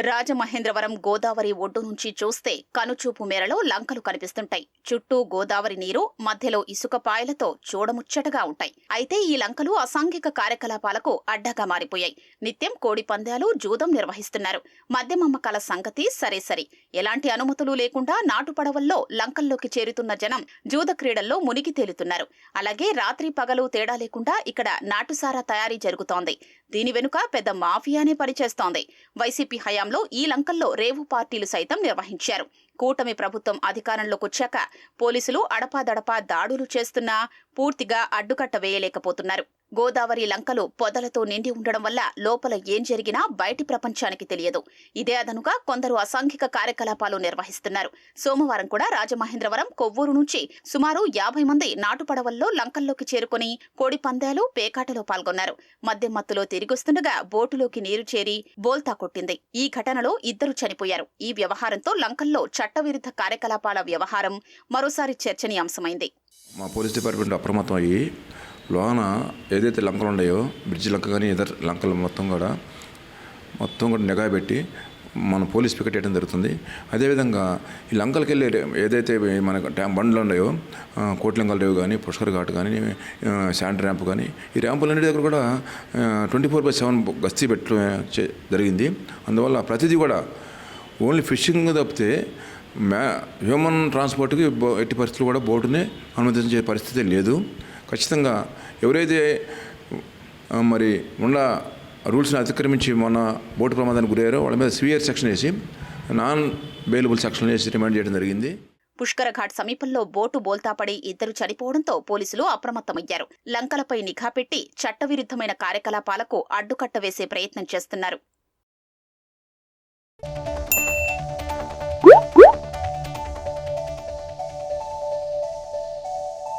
రాజమహేంద్రవరం గోదావరి ఒడ్డు నుంచి చూస్తే కనుచూపు మేరలో లంకలు కనిపిస్తుంటాయి. చుట్టూ గోదావరి నీరు మధ్యలో ఇసుక పాయలతో చూడముచ్చటగా ఉంటాయి. అయితే ఈ లంకలు అసాంఘిక కార్యకలాపాలకు అడ్డగా మారిపోయాయి. నిత్యం కోడి పందాలు జూదం నిర్వహిస్తున్నారు. మద్యమమ్మకాల సంగతి సరే సరి. ఎలాంటి అనుమతులు లేకుండా నాటు పడవల్లో లంకల్లోకి చేరుతున్న జనం జూద క్రీడల్లో మునిగి తేలుతున్నారు. అలాగే రాత్రి పగలు తేడా లేకుండా ఇక్కడ నాటుసారా తయారీ జరుగుతోంది. దీని వెనుక పెద్ద మాఫియానే పనిచేస్తోంది. వైసీపీ హయాం హయాంలో ఈ లంకల్లో రేవు పార్టీలు సైతం నిర్వహించారు. కూటమి ప్రభుత్వం అధికారంలోకి వచ్చాక పోలీసులు అడపాదడపా దాడులు చేస్తున్నా పూర్తిగా అడ్డుకట్ట వేయలేకపోతున్నారు. గోదావరి లంకలు పొదలతో నిండి ఉండడం వల్ల లోపల ఏం జరిగినా బయటి ప్రపంచానికి తెలియదు. ఇదే అదనుగా కొందరు అసాంఘిక కార్యకలాపాలు నిర్వహిస్తున్నారు. సోమవారం కూడా రాజమహేంద్రవరం కొవ్వూరు నుంచి సుమారు యాభై మంది నాటు పడవల్లో లంకల్లోకి చేరుకుని కోడి పందాలు పేకాటలో పాల్గొన్నారు. మద్యం మత్తులో తిరిగొస్తుండగా బోటులోకి నీరు చేరి బోల్తా కొట్టింది. ఈ ఘటనలో ఇద్దరు చనిపోయారు. ఈ వ్యవహారంతో లంకల్లో చట్టవిరుద్ధ కార్యకలాపాల వ్యవహారం మరోసారి చర్చనీయాంశమైంది. మా పోలీస్ డిపార్ట్మెంట్ అప్రమత్తం అయ్యి లోన ఏదైతే లంకలు ఉన్నాయో బ్రిడ్జ్ లంక కానీ ఇతర లంకలు మొత్తం కూడా మొత్తం కూడా నిఘా పెట్టి మన పోలీస్ పికెట్ వేయడం జరుగుతుంది. అదేవిధంగా ఈ లంకలకి వెళ్ళే ఏదైతే మన ట్యాంక్ బండ్లు ఉన్నాయో ఆ, కోట్లింగల రేవు కానీ పుష్కర్ ఘాట్ కానీ శాండ్ ర్యాంప్ కానీ ఈ ర్యాంపులన్నిటి దగ్గర కూడా ట్వంటీ ఫోర్ బై సెవెన్ గస్తీ పెట్టడం జరిగింది. అందువల్ల ప్రతిదీ కూడా ఓన్లీ ఫిషింగ్ తప్పితే మ్యా హ్యూమన్ ట్రాన్స్పోర్ట్కి ఎట్టి పరిస్థితులు కూడా బోటుని అనుమతించే పరిస్థితి లేదు. ఖచ్చితంగా ఎవరైతే మరి ఉన్న రూల్స్ని అతిక్రమించి మొన్న బోటు ప్రమాదానికి గురయ్యారో వాళ్ళ మీద సివియర్ సెక్షన్ వేసి నాన్ బెయిలబుల్ సెక్షన్ వేసి రిమాండ్ చేయడం జరిగింది. పుష్కర ఘాట్ సమీపంలో బోటు బోల్తాపడి ఇద్దరు చనిపోవడంతో పోలీసులు అప్రమత్తమయ్యారు. లంకలపై నిఘా పెట్టి చట్టవిరుద్ధమైన కార్యకలాపాలకు అడ్డుకట్ట వేసే ప్రయత్నం చేస్తున్నారు.